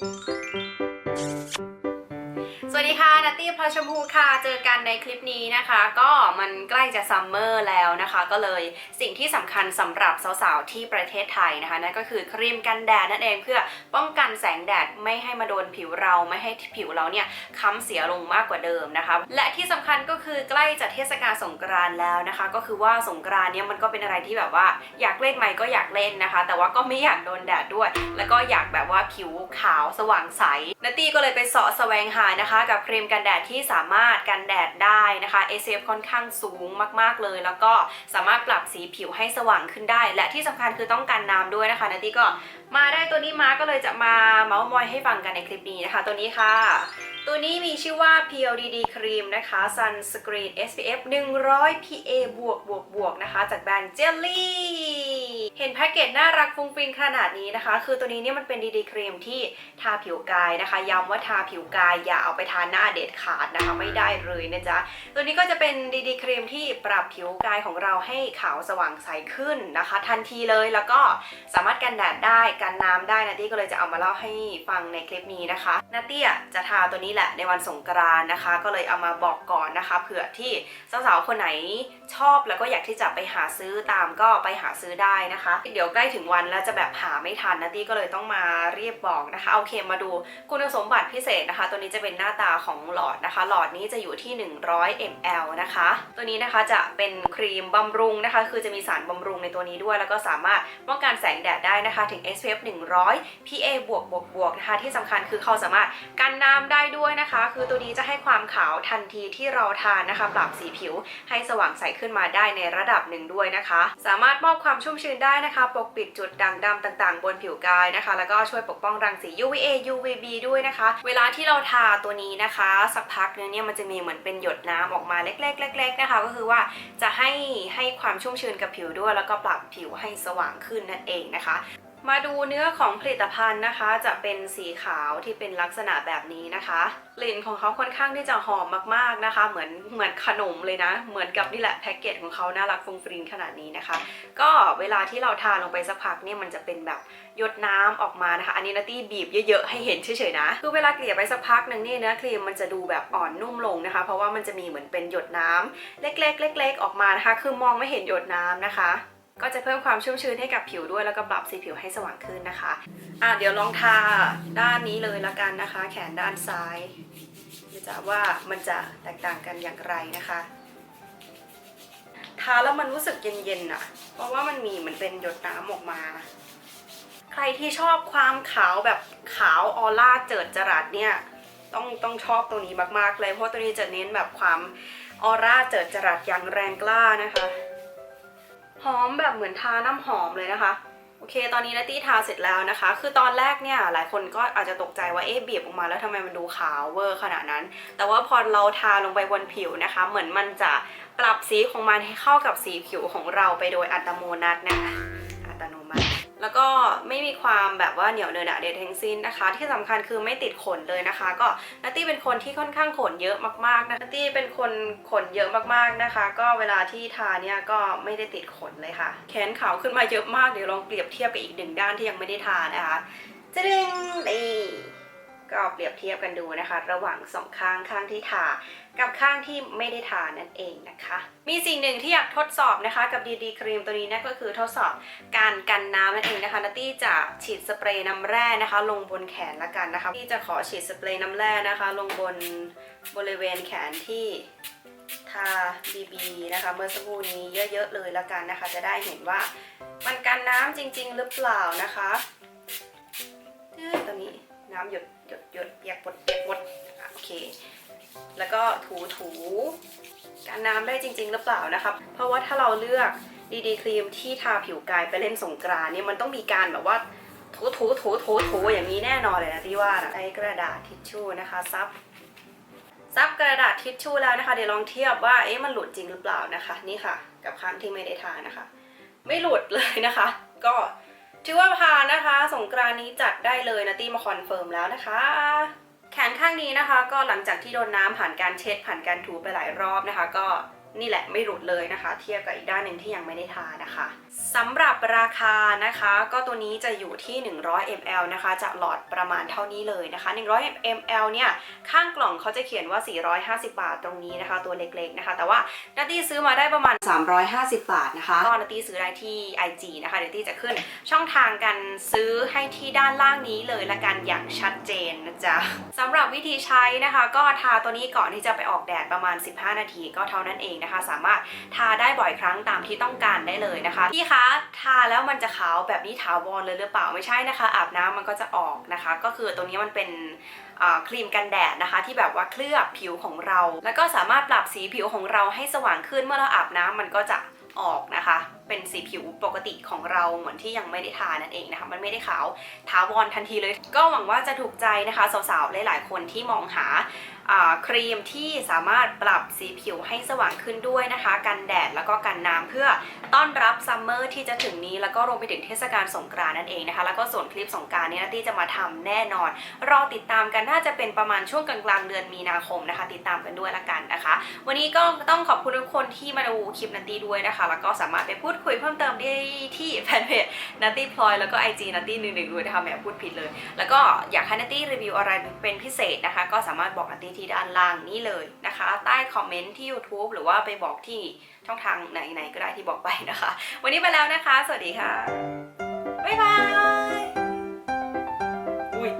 Música สวัสดีค่ะนัตตี้พลอยชมพูค่ะ เจอกันในคลิปนี้นะคะ ก็มันใกล้จะซัมเมอร์แล้วนะคะ ก็เลยสิ่งที่สำคัญสำหรับสาวๆที่ประเทศไทยนะคะนั่นก็คือครีมกันแดดนั่นเองเพื่อป้องกันแสงแดดไม่ให้มาโดนผิวเราไม่ให้ผิวเราเนี่ยค้ำเสียลงมากกว่าเดิมนะคะ และที่สำคัญก็คือใกล้จะเทศกาลสงกรานต์แล้วนะคะ ก็คือว่าสงกรานต์เนี่ยมันก็เป็นอะไรที่แบบว่าอยากเล่นไหมก็อยากเล่นนะคะ แต่ว่าก็ไม่อยากโดนแดดด้วย แล้วก็อยากแบบว่าผิวขาวสว่างใสนัตตี้ก็เลยไปเสาะแสวงหานะคะ กับครีมกันแดดที่สามารถกันแดดได้นะคะ SPF ค่อนข้างสูงมากๆเลย แล้วก็สามารถปรับสีผิวให้สว่างขึ้นได้ และที่สำคัญคือต้องกันน้ำด้วยนะคะนัตตี้ก็มาได้ตัวนี้มาก็เลยจะมาเมาส์มอยให้ฟังกันในคลิปนี้นะคะ ตัวนี้ค่ะ ตัวนี้มีชื่อว่า PLDD ครีมนะคะ Sunscreen SPF 100 PA บวกบวกบวกนะคะ จากแบรนด์ Jelly เห็นแพ็กเกจน่ารักฟุ้งฟิ้งขนาดนี้นะคะ คือตัวนี้เนี่ยมันเป็น DD ครีมที่ทาผิวกายนะคะ ย้ำว่าทาผิวกายอย่าเอาไปทาหน้าเด็ดขาดนะคะ ไม่ได้เลยนะจ๊ะ ตัวนี้ก็จะเป็น DD ครีมที่ปรับผิวกายของเราให้ขาวสว่างใสขึ้นนะคะ ทันทีเลยแล้วก็สามารถกันแดดได้กันน้ำได้นาตี้ก็เลยจะเอามาเล่าให้ฟังในคลิปนี้นะคะนาตี้จะทาตัวนี้แหละในวันสงกรานต์นะคะ ก็เลยเอามาบอกก่อนนะคะ เผื่อที่สาวๆคนไหนชอบแล้วก็อยากที่จะไปหาซื้อตามก็ไปหาซื้อได้นะคะ เดี๋ยวใกล้ถึงวันแล้วจะแบบหาไม่ทันนาตี้ก็เลยต้องมาเรียบบอกนะคะโอเคมาดูคุณสมบัติพิเศษนะคะ ตัวนี้จะเป็นหน้าตาของหลอดนะคะ หลอดนี้จะอยู่ที่ 100 ml นะคะ ตัวนี้นะคะจะเป็นครีมบำรุงนะคะ คือจะมีสารบำรุงในตัวนี้ด้วย แล้วก็สามารถป้องกันแสงแดดได้นะคะถึง SPF 100 PA บวกบวกบวกนะคะที่สำคัญคือเขาสามารถกันน้ำได้ด้วยนะคะ คือตัวนี้จะให้ความขาวทันทีที่เราทานนะคะ ปรับสีผิวให้สว่างใสขึ้นมาได้ในระดับหนึ่งด้วยนะคะ สามารถมอบความชุ่มชื้นได้นะคะ ปกปิดจุดด่างดำต่างๆ บนผิวกายนะคะ แล้วก็ช่วยปกป้องรังสี UVA UVB ด้วยนะคะ เวลาที่เราทาตัวนี้นะคะ สักพักนึงเนี่ยมันจะมีเหมือนเป็นหยดน้ำออกมาเล็กๆเล็กๆนะคะ ก็คือว่าจะให้ให้ความชุ่มชื้นกับผิวด้วย แล้วก็ปรับผิวให้สว่างขึ้นนั่นเองนะคะ มาดูเนื้อของผลิตภัณฑ์นะคะ จะเป็นสีขาวที่เป็นลักษณะแบบนี้นะคะกลิ่นของเขาค่อนข้างที่จะหอมมากๆนะคะ เหมือนเหมือนขนมเลยนะ เหมือนกับนี่แหละแพ็กเกจของเขาน่ารักฟุ้งฟริ้งขนาดนี้นะคะ ก็เวลาที่เราทาลงไปสักพักเนี่ยมันจะเป็นแบบหยดน้ำออกมานะคะ อันนี้นาตี้บีบเยอะๆให้เห็นเฉยๆนะคือเวลาเกลี่ยไปสักพักหนึ่งเนี่ยเนื้อครีมมันจะดูแบบอ่อนนุ่มลงนะคะ เพราะว่ามันจะมีเหมือนเป็นหยดน้ำเล็กๆ เล็ก ๆ ออกมานะคะ คือมองไม่เห็นหยดน้ำนะคะ ก็จะเพิ่มความชุ่มชื้นให้กับผิวด้วยแล้วก็ปรับสีผิวให้สว่างขึ้นนะคะอะเดี๋ยวลองทาด้านนี้เลยละกันนะคะ แขนด้านซ้ายจะว่ามันจะแตกต่างกันอย่างไรนะคะทาแล้วมันรู้สึกเย็นๆอะเพราะว่ามันมีเหมือนเป็นหยดน้ำออกมา ใครที่ชอบความขาวแบบขาวออร่าเจิดจรัสเนี่ยต้องต้องชอบตัวนี้มากๆเลย เพราะตัวนี้จะเน้นแบบความออร่าเจิดจรัสอย่างแรงกล้านะคะ หอมแบบเหมือนทาน้ำหอมเลยนะคะ โอเค ตอนนี้นัตตี้ทาเสร็จแล้วนะคะ คือตอนแรกเนี่ยหลายคนก็อาจจะตกใจว่าเอ๊ะบีบออกมาแล้วทำไมมันดูขาวเวอร์ขนาดนั้น แต่ว่าพอเราทาลงไปบนผิวนะคะ เหมือนมันจะปรับสีของมันให้เข้ากับสีผิวของเราไปโดยอัตโนมัตินะคะ แล้วก็ไม่มีความแบบว่าเหนียวเนินอะเดดทั้งสิ้นนะคะ ที่สำคัญคือไม่ติดขนเลยนะคะ ก็นัตตี้เป็นคนที่ค่อนข้างขนเยอะมากๆนะนัตตี้เป็นคนขนเยอะมากๆนะคะ ก็เวลาที่ทาเนี่ยก็ไม่ได้ติดขนเลยค่ะ แขนขาวขึ้นมาเยอะมากเดี๋ยวลองเปรียบเทียบกับอีกหนึ่งด้านที่ยังไม่ได้ทานะคะจะดึงนี่ ก็เปรียบเทียบกันดูนะคะ ระหว่างสองข้างข้างที่ทากับข้างที่ไม่ได้ทานั่นเองนะคะ มีสิ่งหนึ่งที่อยากทดสอบนะคะกับดีดีครีมตัวนี้นะก็คือทดสอบการกันน้ำนั่นเองนะคะนัตตี้จะฉีดสเปรย์น้ำแร่นะคะ ลงบนแขนละกันนะคะที่จะขอฉีดสเปรย์น้ำแร่นะคะ ลงบนบริเวณแขนที่ทาบีบีนะคะเมื่อสักครู่นี้เยอะ ๆ เลยละกันนะคะ จะได้เห็นว่ามันกันน้ำจริง ๆ หรือเปล่านะคะตึ๊ดตรงนี้ น้ำหยดหยดหยดเปียกปดเปียกปดโอเค แล้วก็ถูถูการน้ำได้จริง ๆ หรือเปล่านะคะเพราะว่าถ้าเราเลือกดีดีครีมที่ทาผิวกายไปเล่นสงกรานเนี่ยมันต้องมีการแบบว่าถูถูถูถูถูอย่างนี้แน่นอนเลยนะที่ว่าใช้กระดาษทิชชู่นะคะซับซับกระดาษทิชชู่แล้วนะคะเดี๋ยวลองเทียบว่าเอ๊ะมันหลุดจริงหรือเปล่านะคะ นี่ค่ะ กับครั้งที่ไม่ได้ทานะคะ ไม่หลุดเลยนะคะ ก็ ถือว่าผ่านนะคะ สงกรานนี้จัดได้เลยนะตี้มาคอนเฟิร์มแล้วนะคะ แขนข้างนี้นะคะ ก็หลังจากที่โดนน้ำผ่านการเช็ดผ่านการถูไปหลายรอบนะคะ ก็ นี่แหละไม่หลุดเลยนะคะ เทียบกับอีกด้านหนึ่งที่ยังไม่ได้ทานะคะสำหรับราคานะคะ ก็ตัวนี้จะอยู่ที่ 100 ml นะคะ จะหลอดประมาณเท่านี้เลยนะคะ 100 ml เนี่ยข้างกล่องเขาจะเขียนว่า 450 บาทตรงนี้นะคะ ตัวเล็กๆนะคะ แต่ว่านัตตี้ซื้อมาได้ประมาณ 350 บาทนะคะก็นัตตี้ซื้อได้ที่ IG นะคะเดี๋ยวตี้จะขึ้นช่องทางการซื้อให้ที่ด้านล่างนี้เลยละกันอย่างชัดเจนนะจ๊ะสำหรับวิธีใช้นะคะ ก็ทาตัวนี้ก่อนที่จะไปออกแดดประมาณ 15 นาทีก็เท่านั้นเองนะคะ สามารถทาได้บ่อยครั้งตามที่ต้องการได้เลยนะคะพี่คะทาแล้วมันจะขาวแบบนี้ถาวรเลยหรือเปล่าไม่ใช่นะคะ อาบน้ำมันก็จะออกนะคะ ก็คือตัวนี้มันเป็นครีมกันแดดนะคะ ที่แบบว่าเคลือบผิวของเรา แล้วก็สามารถปรับสีผิวของเราให้สว่างขึ้นเมื่อเราอาบน้ำมันก็จะ ออกนะคะ เป็นสีผิวปกติของเราเหมือนที่ยังไม่ได้ทานั่นเองนะคะ มันไม่ได้ขาวถาวรทันทีเลย ก็หวังว่าจะถูกใจนะคะสาวๆ หลายๆ คนที่มองหาครีมที่สามารถปรับสีผิวให้สว่างขึ้นด้วยนะคะ กันแดดแล้วก็กันน้ำเพื่อต้อนรับซัมเมอร์ที่จะถึงนี้ แล้วก็รวมไปถึงเทศกาลสงกรานต์นั่นเองนะคะ แล้วก็ส่วนคลิปสงกรานต์เนี่ยนัตตี้จะมาทำแน่นอน รอติดตามกันน่าจะเป็นประมาณช่วงกลางๆเดือนมีนาคมนะคะ ติดตามกันด้วยละกันนะคะ วันนี้ก็ต้องขอบคุณทุกคนที่มาดูคลิปนัตตี้ด้วยนะคะแล้วก็สามารถไปพูดคุยเพิ่มเติมได้ที่แฟนเพจนัตตี้พลอยแล้วก็ IG นัตตี้หนึ่งหนึ่งด้วยนะคะแหมพูดผิดเลย แล้วก็อยากให้นัตตี้รีวิวอะไรเป็นพิเศษนะคะ ก็สามารถบอกนัตตี้ที่ด้านล่างนี้เลยนะคะ ใต้คอมเมนต์ที่ YouTube หรือว่าไปบอกที่ช่องทางไหนๆก็ได้ที่บอกไปนะคะ วันนี้ไปแล้วนะคะ สวัสดีค่ะบ๊ายบาย อุ้ย